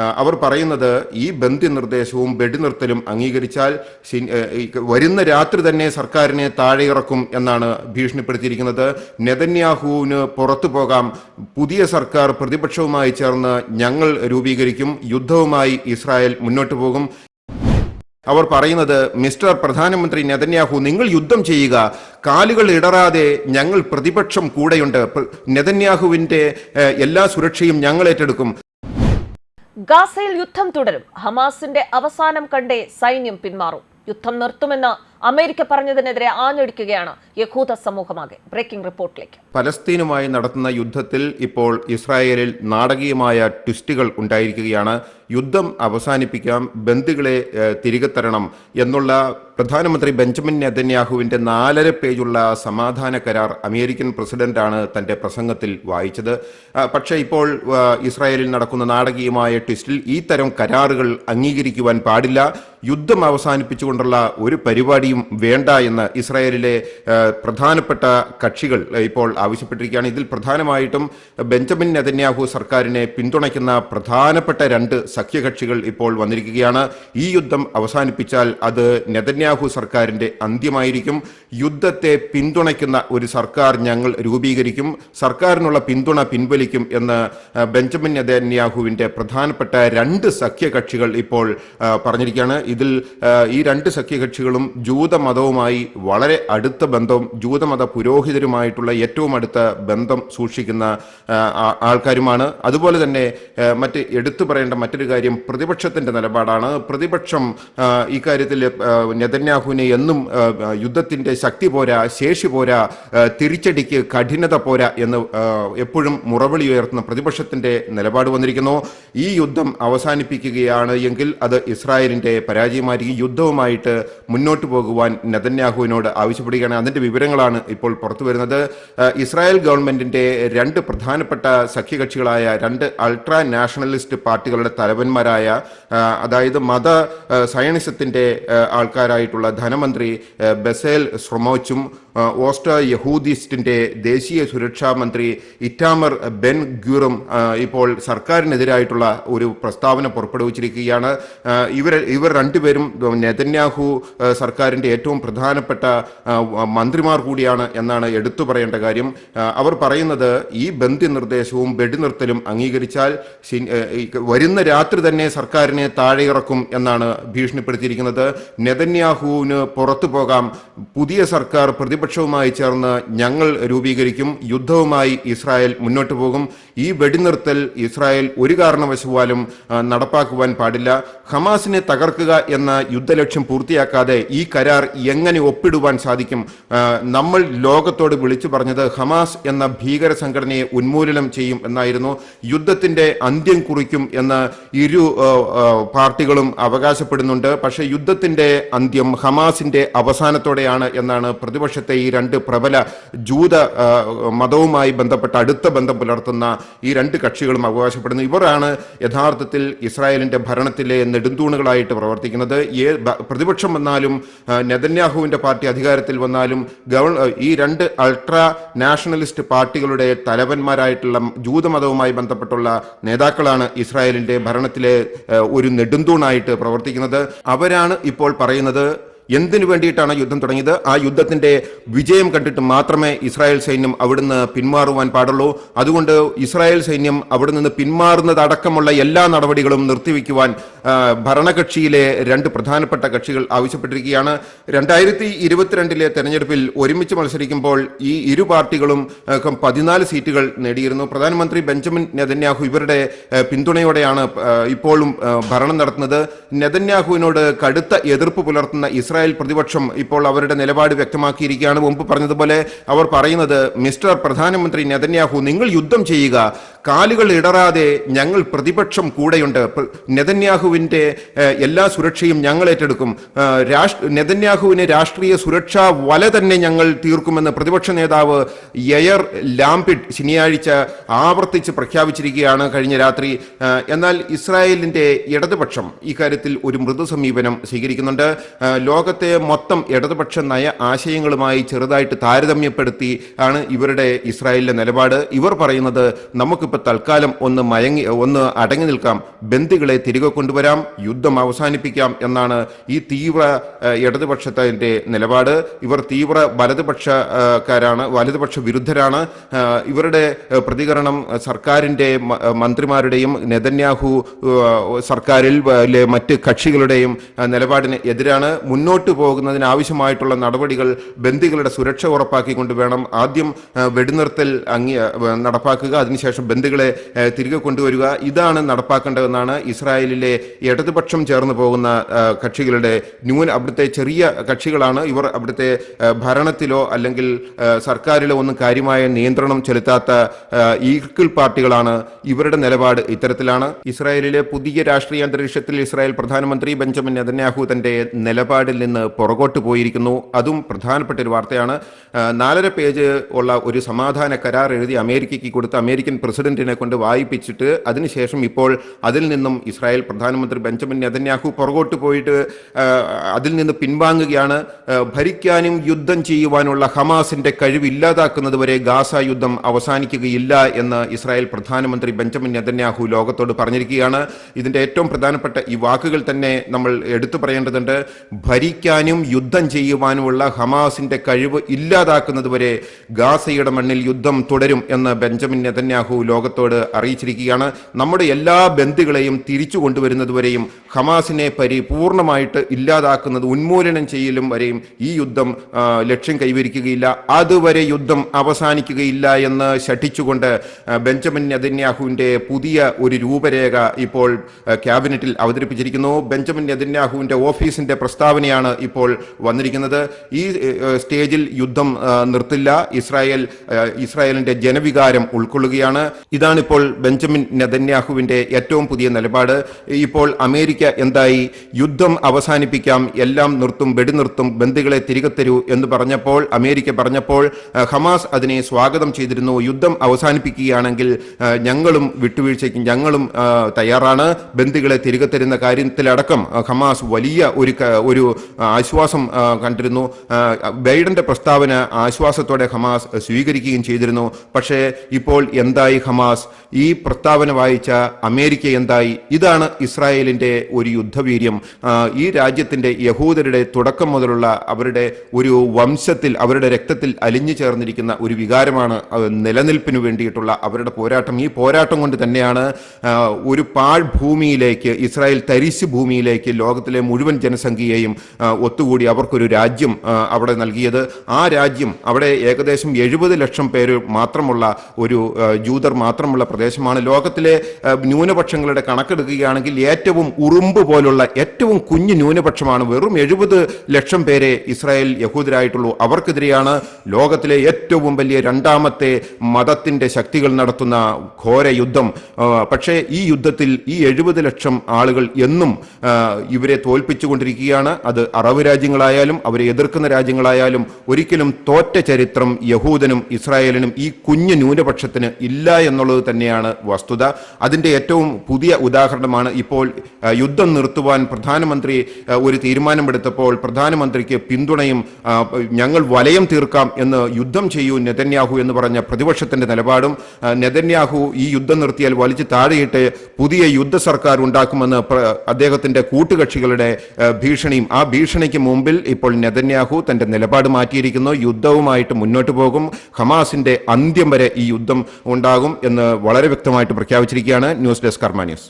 അവർ പറയുന്നത് ഈ ബന്ധി നിർദ്ദേശവും വെടിനിർത്തലും അംഗീകരിച്ചാൽ വരുന്ന രാത്രി തന്നെ സർക്കാരിനെ താഴെയിറക്കും എന്നാണ് ഭീഷണിപ്പെടുത്തിയിരിക്കുന്നത്. നെതന്യാഹുവിന് പുറത്തു പോകാം. പുതിയ സർക്കാർ പ്രതിപക്ഷവുമായി ചേർന്ന് ഞങ്ങൾ രൂപീകരിക്കും. യുദ്ധവുമായി ഇസ്രായേൽ മുന്നോട്ടു പോകും. അവർ പറയുന്നത് മിസ്റ്റർ പ്രധാനമന്ത്രി നെതന്യാഹു നിങ്ങൾ യുദ്ധം ചെയ്യുക. കാലുകൾ ഇടറാതെ ഞങ്ങൾ പ്രതിപക്ഷം കൂടെയുണ്ട്. നെതന്യാഹുവിന്റെ എല്ലാ സുരക്ഷയും ഞങ്ങൾ ഏറ്റെടുക്കും. ഗാസയിൽ യുദ്ധം തുടരും. ഹമാസിന്റെ അവസാനം കണ്ടേ സൈന്യം പിന്മാറും. യുദ്ധം നിർത്തുമെന്ന് അമേരിക്ക പറഞ്ഞതിനെതിരെ ആഞ്ഞടിക്കുകയാണ് യഹൂദ സമൂഹമാകെ. ബ്രേക്കിംഗ് റിപ്പോർട്ടിലേക്ക്. പലസ്തീനുമായി നടത്തുന്ന യുദ്ധത്തിൽ ഇപ്പോൾ ഇസ്രായേലിൽ നാടകീയമായ ട്വിസ്റ്റുകൾ ഉണ്ടായിരിക്കുകയാണ്. യുദ്ധം അവസാനിപ്പിക്കാം ബന്ദികളെ തിരികെ തരണം എന്നുള്ള പ്രധാനമന്ത്രി ബെഞ്ചമിൻ നെതന്യാഹുവിന്റെ നാലര പേജുള്ള സമാധാന കരാർ അമേരിക്കൻ പ്രസിഡന്റാണ് തന്റെ പ്രസംഗത്തിൽ വായിച്ചത്. പക്ഷേ ഇപ്പോൾ ഇസ്രായേലിൽ നടക്കുന്ന നാടകീയമായ ട്വിസ്റ്റിൽ ഈ തരം കരാറുകൾ അംഗീകരിക്കുവാൻ പാടില്ല. യുദ്ധം അവസാനിപ്പിച്ചുകൊണ്ടുള്ള ഒരു പരിപാടിയും വേണ്ട എന്ന് ഇസ്രായേലിലെ പ്രധാനപ്പെട്ട കക്ഷികൾ ഇപ്പോൾ ആവശ്യപ്പെട്ടിരിക്കുകയാണ്. ഇതിൽ പ്രധാനമായിട്ടും ബെഞ്ചമിൻ നെതന്യാഹു സർക്കാരിനെ പിന്തുണയ്ക്കുന്ന പ്രധാനപ്പെട്ട രണ്ട് സഖ്യകക്ഷികൾ ഇപ്പോൾ വന്നിരിക്കുകയാണ്. ഈ യുദ്ധം അവസാനിപ്പിച്ചാൽ അത് നെതന്യാഹു സർക്കാരിന്റെ അന്ത്യമായിരിക്കും. യുദ്ധത്തെ പിന്തുണയ്ക്കുന്ന ഒരു സർക്കാർ ഞങ്ങൾ രൂപീകരിക്കും. സർക്കാരിനുള്ള പിന്തുണ പിൻവലിക്കും എന്ന് ബെഞ്ചമിൻ നെതന്യാഹുവിന്റെ പ്രധാനപ്പെട്ട രണ്ട് സഖ്യകക്ഷികൾ ഇപ്പോൾ പറഞ്ഞിരിക്കുകയാണ്. ഇതിൽ ഈ രണ്ട് സഖ്യകക്ഷികളും ജൂതമതവുമായി വളരെ അടുത്ത ബന്ധം ജൂതമത പുരോഹിതരുമായിട്ടുള്ള ഏറ്റവും അടുത്ത ബന്ധം സൂക്ഷിക്കുന്ന ആൾക്കാരുമാണ്. അതുപോലെ തന്നെ മറ്റ് എടുത്തു പറയേണ്ട മറ്റൊരു കാര്യം പ്രതിപക്ഷത്തിന്റെ നിലപാടാണ്. പ്രതിപക്ഷം ഇക്കാര്യത്തിൽ നെതന്യാഹുവിനെ എന്നും യുദ്ധത്തിന്റെ ശക്തി പോരാ ശേഷി പോരാ തിരിച്ചടിക്ക് കഠിനത പോരാ എന്ന് എപ്പോഴും മുറവിളി ഉയർത്തുന്ന പ്രതിപക്ഷത്തിന്റെ നിലപാട് വന്നിരിക്കുന്നു. ഈ യുദ്ധം അവസാനിപ്പിക്കുകയാണ് എങ്കിൽ അത് ഇസ്രായേലിന്റെ പരാജയമായിരിക്കും. യുദ്ധവുമായിട്ട് മുന്നോട്ട് പോകുവാൻ നെതന്യാഹുവിനോട് ആവശ്യപ്പെടുകയാണ്. അതിന്റെ വിവരങ്ങളാണ് ഇപ്പോൾ പുറത്തു വരുന്നത്. ഇസ്രായേൽ ഗവൺമെന്റിന്റെ രണ്ട് പ്രധാനപ്പെട്ട സഖ്യകക്ഷികളായ രണ്ട് അൾട്രാ നാഷണലിസ്റ്റ് പാർട്ടികളുടെ തലവന്മാരായ അതായത് മത സയണിസത്തിന്റെ ആൾക്കാരായിട്ടുള്ള ധനമന്ത്രി ബസേൽ ശ്രൊമോച്ചും ആ, ഓസ്റ്റ യഹൂദിസ്റ്റിന്റെ ദേശീയ സുരക്ഷാ മന്ത്രി ഇറ്റാമർ ബെൻ ഗ്യൂറും ഇപ്പോൾ സർക്കാരിനെതിരായിട്ടുള്ള ഒരു പ്രസ്താവന പുറപ്പെടുവിച്ചിരിക്കുകയാണ്. ഇവർ ഇവർ രണ്ടുപേരും നെതന്യാഹു സർക്കാരിന്റെ ഏറ്റവും പ്രധാനപ്പെട്ട മന്ത്രിമാർ കൂടിയാണ് എന്നാണ് എടുത്തു പറയേണ്ട കാര്യം. അവർ പറയുന്നത് ഈ ബന്ധി നിർദ്ദേശവും വെടിനിർത്തലും അംഗീകരിച്ചാൽ വരുന്ന രാത്രി തന്നെ സർക്കാരിനെ താഴെയിറക്കും എന്നാണ് ഭീഷണിപ്പെടുത്തിയിരിക്കുന്നത്. നെതന്യാഹുവിന് പുറത്തു പോകാം. പുതിയ സർക്കാർ പ്രതിപക്ഷവുമായി ചേർന്ന് ഞങ്ങൾ രൂപീകരിക്കും. യുദ്ധവുമായി ഇസ്രായേൽ മുന്നോട്ട് പോകും. ഈ വെടിനിർത്തൽ ഇസ്രായേൽ ഒരു കാരണവശാലും നടപ്പാക്കുവാൻ പാടില്ല. ഹമാസിനെ തകർക്കുക എന്ന യുദ്ധലക്ഷ്യം പൂർത്തിയാക്കാതെ ഈ കരാർ എങ്ങനെ ഒപ്പിടുവാൻ സാധിക്കും? നമ്മൾ ലോകത്തോട് വിളിച്ചു പറഞ്ഞത് ഹമാസ് എന്ന ഭീകര സംഘടനയെ ഉന്മൂലനം ചെയ്യും എന്നായിരുന്നു. യുദ്ധത്തിന്റെ അന്ത്യം കുറിക്കും എന്ന് ഇരു പാർട്ടികളും അവകാശപ്പെടുന്നുണ്ട്. പക്ഷെ യുദ്ധത്തിന്റെ അന്ത്യം ഹമാസിന്റെ അവസാനത്തോടെയാണ് എന്നാണ് പ്രതിപക്ഷത്തെ ഈ രണ്ട് പ്രബല ജൂത മതവുമായി ബന്ധപ്പെട്ട അടുത്ത ബന്ധം പുലർത്തുന്ന ഈ രണ്ട് കക്ഷികളും അവകാശപ്പെടുന്നു. ഇവരാണ് യഥാർത്ഥത്തിൽ ഇസ്രായേലിന്റെ ഭരണത്തിലെ നെടുന്തൂണുകളായിട്ട് പ്രവർത്തിക്കുന്നത്. ഏ പ്രതിപക്ഷം വന്നാലും നെതന്യാഹുവിന്റെ പാർട്ടി അധികാരത്തിൽ വന്നാലും ഗവൺ ഈ രണ്ട് അൾട്രാ നാഷണലിസ്റ്റ് പാർട്ടികളുടെ തലവന്മാരായിട്ടുള്ള ജൂതമതവുമായി ബന്ധപ്പെട്ടുള്ള നേതാക്കളാണ് ഇസ്രായേലിന്റെ ഭരണത്തിലെ ആ, ഒരു നെടുന്തൂണായിട്ട് പ്രവർത്തിക്കുന്നത്. അവരാണ് ഇപ്പോൾ പറയുന്നത് എന്തിനു വേണ്ടിയിട്ടാണ് യുദ്ധം തുടങ്ങിയത്? ആ യുദ്ധത്തിന്റെ വിജയം കണ്ടിട്ട് മാത്രമേ ഇസ്രായേൽ സൈന്യം അവിടുന്ന് പിന്മാറുവാൻ പാടുള്ളൂ. അതുകൊണ്ട് ഇസ്രായേൽ സൈന്യം അവിടെ നിന്ന് പിന്മാറുന്നതടക്കമുള്ള എല്ലാ നടപടികളും നിർത്തിവെക്കുവാൻ ഭരണകക്ഷിയിലെ രണ്ട് പ്രധാനപ്പെട്ട കക്ഷികൾ ആവശ്യപ്പെട്ടിരിക്കുകയാണ്. രണ്ടായിരത്തി ഇരുപത്തിരണ്ടിലെ തെരഞ്ഞെടുപ്പിൽ ഒരുമിച്ച് മത്സരിക്കുമ്പോൾ ഈ ഇരു പാർട്ടികളും പതിനാല് സീറ്റുകൾ നേടിയിരുന്നു. പ്രധാനമന്ത്രി ബെഞ്ചമിൻ നെതന്യാഹു ഇവരുടെ പിന്തുണയോടെയാണ് ഇപ്പോഴും ഭരണം നടത്തുന്നത്. നെതന്യാഹുവിനോട് കടുത്ത എതിർപ്പ് പുലർത്തുന്ന ഇസ്രായേൽ പ്രതിപക്ഷം ഇപ്പോൾ അവരുടെ നിലപാട് വ്യക്തമാക്കിയിരിക്കുകയാണ്. മുമ്പ് പറഞ്ഞതുപോലെ അവർ പറയുന്നത് മിസ്റ്റർ പ്രധാനമന്ത്രി നെതന്യാഹു നിങ്ങൾ യുദ്ധം ചെയ്യുക. കാലുകൾ ഇടറാതെ ഞങ്ങൾ പ്രതിപക്ഷം കൂടെയുണ്ട്. നെതന്യാഹുവിന്റെ എല്ലാ സുരക്ഷയും ഞങ്ങൾ ഏറ്റെടുക്കും. രാഷ്ട്ര രാഷ്- നെതന്യാഹുവിന് രാഷ്ട്രീയ സുരക്ഷാ വല തന്നെ ഞങ്ങൾ തീർക്കുമെന്ന് പ്രതിപക്ഷ നേതാവ് യയർ ലാംപിഡ് ശനിയാഴ്ച ആവർത്തിച്ച് പ്രഖ്യാപിച്ചിരിക്കുകയാണ് കഴിഞ്ഞ രാത്രി. എന്നാൽ ഇസ്രായേലിന്റെ ഇടതുപക്ഷം ഇക്കാര്യത്തിൽ ഒരു മൃദു സമീപനം സ്വീകരിക്കുന്നുണ്ട് ലോകത്തെ മൊത്തം ഇടതുപക്ഷ നയ ആശയങ്ങളുമായി ചെറുതായിട്ട് താരതമ്യപ്പെടുത്തി ആണ് ഇവരുടെ ഇസ്രായേലിലെ നിലപാട്. ഇവർ പറയുന്നത് നമുക്കിപ്പോൾ നമുക്കിപ്പോൾ തൽക്കാലം ഒന്ന് മയങ്ങി ഒന്ന് അടങ്ങി നിൽക്കാം. ബന്ദികളെ തിരികെ കൊണ്ടുവരാം യുദ്ധം അവസാനിപ്പിക്കാം എന്നാണ് ഈ തീവ്ര ഇടതുപക്ഷത്തിന്റെ നിലപാട്. ഇവർ തീവ്ര വലതുപക്ഷക്കാരാണ് വലതുപക്ഷ വിരുദ്ധരാണ്. ഇവരുടെ പ്രതികരണം സർക്കാരിന്റെ മന്ത്രിമാരുടെയും നെതന്യാഹു സർക്കാരിൽ മറ്റ് കക്ഷികളുടെയും നിലപാടിന് എതിരാണ്. മുന്നോട്ട് പോകുന്നതിന് ആവശ്യമായിട്ടുള്ള നടപടികൾ ബന്ദികളുടെ സുരക്ഷ ഉറപ്പാക്കിക്കൊണ്ട് വേണം. ആദ്യം വെടിനിർത്തൽ അംഗീ നടപ്പാക്കുക. അതിനുശേഷം ബന്ദികളെ ഏഹ്, തിരികെ കൊണ്ടുവരിക. ഇതാണ് നടപ്പാക്കേണ്ടതെന്നാണ് ഇസ്രായേലിലെ ഇടതുപക്ഷം ചേർന്ന് പോകുന്ന കക്ഷികളുടെ ന്യൂൻ അവിടുത്തെ ചെറിയ കക്ഷികളാണ്. ഇവർ അവിടുത്തെ ഭരണത്തിലോ അല്ലെങ്കിൽ സർക്കാരിലോ ഒന്നും കാര്യമായ നിയന്ത്രണം ചെലുത്താത്ത ഈക്കിൾ പാർട്ടികളാണ് ഇവരുടെ നിലപാട് ഇത്തരത്തിലാണ്. ഇസ്രായേലിലെ പുതിയ രാഷ്ട്രീയ അന്തരീക്ഷത്തിൽ ഇസ്രായേൽ പ്രധാനമന്ത്രി ബെഞ്ചമിൻ നെതന്യാഹു തന്റെ നിലപാടിൽ നിന്ന് പുറകോട്ട് പോയിരിക്കുന്നു. അതും പ്രധാനപ്പെട്ട ഒരു വാർത്തയാണ്. നാലര പേജ് ഉള്ള ഒരു സമാധാന കരാർ എഴുതി അമേരിക്കയ്ക്ക് കൊടുത്ത അമേരിക്കൻ പ്രസിഡന്റിനെ കൊണ്ട് വായിപ്പിച്ചിട്ട് അതിനുശേഷം ഇപ്പോൾ അതിൽ നിന്നും ഇസ്രായേൽ പ്രധാനമന്ത്രി ബെഞ്ചമിൻ നെതന്യാഹു പുറകോട്ട് പോയിട്ട് അതിൽ നിന്ന് പിൻവാങ്ങുകയാണ്. ഭരിക്കാനും യുദ്ധം ചെയ്യുവാനുള്ള ഹമാസിന്റെ കഴിവ് ഇല്ലാതാക്കുന്നത് വരെ ഗാസ യുദ്ധം അവസാനിക്കുകയില്ല എന്ന് ഇസ്രായേൽ പ്രധാനമന്ത്രി ബെഞ്ചമിൻ നെതന്യാഹു ലോകത്തോട് പറഞ്ഞിരിക്കുകയാണ്. ഇതിന്റെ ഏറ്റവും പ്രധാനപ്പെട്ട ഈ വാക്കുകൾ തന്നെ നമ്മൾ എടുത്തു പറയേണ്ടതുണ്ട്. ഭരിക്കാനും യുദ്ധം ചെയ്യുവാനുമുള്ള ഹമാസിന്റെ കഴിവ് ഇല്ലാതാക്കുന്നത് വരെ ഗാസയുടെ മണ്ണിൽ യുദ്ധം തുടരും എന്ന് ബെഞ്ചമിൻ നെതന്യാഹു ലോകത്തോട് അറിയിച്ചിരിക്കുകയാണ്. നമ്മുടെ എല്ലാ ബന്ധുക്കളെയും തിരിച്ചു കൊണ്ടുവരുന്നതുവരെയും ഹമാസിനെ പരിപൂർണമായിട്ട് ഇല്ലാതാക്കുന്നത് ഉന്മൂലനം ചെയ്യലും വരെയും ഈ യുദ്ധം ലക്ഷ്യം കൈവരിക്കുകയില്ല. അതുവരെ യുദ്ധം അവസാനിക്കുകയില്ല എന്ന് ശഠിച്ചുകൊണ്ട് ബെഞ്ചമിൻ നെതന്യാഹുവിന്റെ പുതിയ ഒരു രൂപരേഖ ഇപ്പോൾ ക്യാബിനറ്റിൽ അവതരിപ്പിച്ചിരിക്കുന്നു. ബെഞ്ചമിൻ നെതന്യാഹുവിന്റെ ഓഫീസിന്റെ പ്രസ്താവനയാണ് ഇപ്പോൾ വന്നിരിക്കുന്നത്. ഈ സ്റ്റേജിൽ യുദ്ധം നിർത്തില്ല. ഇസ്രായേൽ ഇസ്രായേലിന്റെ ജനവികാരം ഉൾക്കൊള്ളുകയാണ്. ഇതാണിപ്പോൾ ബെഞ്ചമിൻ നെതന്യാഹുവിന്റെ ഏറ്റവും പുതിയ നിലപാട്. ഇപ്പോൾ അമേരിക്ക എന്തായി? യുദ്ധം അവസാനിപ്പിക്കാം എല്ലാം നിർത്തും വെടിനിർത്തും ബന്ദികളെ തിരികെ തരൂ എന്ന് പറഞ്ഞപ്പോൾ അമേരിക്ക പറഞ്ഞപ്പോൾ ഹമാസ് അതിനെ സ്വാഗതം ചെയ്തിരുന്നു. യുദ്ധം അവസാനിപ്പിക്കുകയാണെങ്കിൽ ഞങ്ങളും വിട്ടുവീഴ്ചയ്ക്കും ഞങ്ങളും തയ്യാറാണ്. ബന്ദികളെ തിരികെ തരുന്ന കാര്യത്തിലടക്കം ഹമാസ് വലിയ ഒരു ഒരു ആശ്വാസം കണ്ടിരുന്നു. ബൈഡന്റെ പ്രസ്താവന ആശ്വാസത്തോടെ ഹമാസ് സ്വീകരിക്കുകയും ചെയ്തിരുന്നു. പക്ഷേ ഇപ്പോൾ എന്തായി ഹമാസ് ഈ പ്രസ്താവന വായിച്ച അമേരിക്ക എന്തായി? ഇതാണ് ഇസ്രായേലിന്റെ ഒരു യുദ്ധവീര്യം. ഈ രാജ്യത്തിന്റെ യഹൂദരുടെ തുടക്കം മുതലുള്ള അവരുടെ ഒരു വംശത്തിൽ അവരുടെ രക്തത്തിൽ അലിഞ്ഞു ചേർന്നിരിക്കുന്ന ഒരു വികാരമാണ് നിലനിൽപ്പിനു വേണ്ടിയിട്ടുള്ള അവരുടെ പോരാട്ടം. ഈ പോരാട്ടം കൊണ്ട് തന്നെയാണ് ഒരു പാഴ്ഭൂമിയിലേക്ക് ഇസ്രായേൽ തരിശ് ഭൂമിയിലേക്ക് ലോകത്തിലെ മുഴുവൻ ജനസംഖ്യയെയും ഒത്തുകൂടി അവർക്കൊരു രാജ്യം അവിടെ നൽകിയത്. ആ രാജ്യം അവിടെ ഏകദേശം എഴുപത് ലക്ഷം പേര് മാത്രമുള്ള ഒരു ജൂതർ മാത്രമുള്ള പ്രദേശമാണ്. ലോകത്തിലെ ന്യൂനപക്ഷങ്ങളുടെ കണക്കെടുക്കുകയാണെങ്കിൽ ഏറ്റവും ഉറുമ്പ് പോലുള്ള ഏറ്റവും കുഞ്ഞു ന്യൂനപക്ഷമാണ് വെറും എഴുപത് ലക്ഷം പേരെ ഇസ്രായേൽ യഹൂദരായിട്ടുള്ളൂ. അവർക്കെതിരെയാണ് ലോകത്തിലെ ഏറ്റവും വലിയ രണ്ടാമത്തെ മതത്തിന്റെ ശക്തികൾ നടത്തുന്ന ഘോര യുദ്ധം. പക്ഷേ ഈ യുദ്ധത്തിൽ ഈ എഴുപത് ലക്ഷം ആളുകൾ എന്നും ഇവരെ തോൽപ്പിച്ചുകൊണ്ടിരിക്കുകയാണ്. അത് അറബ് രാജ്യങ്ങളായാലും അവരെ എതിർക്കുന്ന രാജ്യങ്ങളായാലും ഒരിക്കലും തോറ്റ ചരിത്രം യഹൂദനും ഇസ്രായേലിനും ഈ കുഞ്ഞു ന്യൂനപക്ഷത്തിന് ഇല്ല എന്നുള്ളത് തന്നെയാണ് വസ്തുത. അതിന്റെ ഏറ്റവും പുതിയ ഉദാഹരണമാണ് ഇപ്പോൾ യുദ്ധം നിർത്തുവാൻ പ്രധാനമന്ത്രി ഒരു തീരുമാനമെടുത്തപ്പോൾ പ്രധാനമന്ത്രിക്ക് പിന്തുണയും ഞങ്ങൾ വലയം തീർക്കാം എന്ന് യുദ്ധം ചെയ്യൂ നെതന്യാഹു എന്ന് പറഞ്ഞ പ്രതിപക്ഷത്തിന്റെ നിലപാടും നെതന്യാഹു ഈ യുദ്ധം നിർത്തിയാൽ വലിച്ചു താഴെയിട്ട് പുതിയ യുദ്ധ സർക്കാർ ഉണ്ടാക്കുമെന്ന് അദ്ദേഹത്തിന്റെ കൂട്ടുകക്ഷികളുടെ ഭീഷണിയും ആ ഭീഷണിക്ക് മുമ്പിൽ ഇപ്പോൾ നെതന്യാഹു തന്റെ നിലപാട് മാറ്റിയിരിക്കുന്നു. യുദ്ധവുമായിട്ട് മുന്നോട്ട് പോകും. ഹമാസിന്റെ അന്ത്യം വരെ ഈ യുദ്ധം ഉണ്ടാകും. എന്ന് വളരെ വ്യക്തമായിട്ട് പ്രഖ്യാപിച്ചിരിക്കുകയാണ് ന്യൂസ് ഡെസ്ക് കർമ്മ ന്യൂസ്.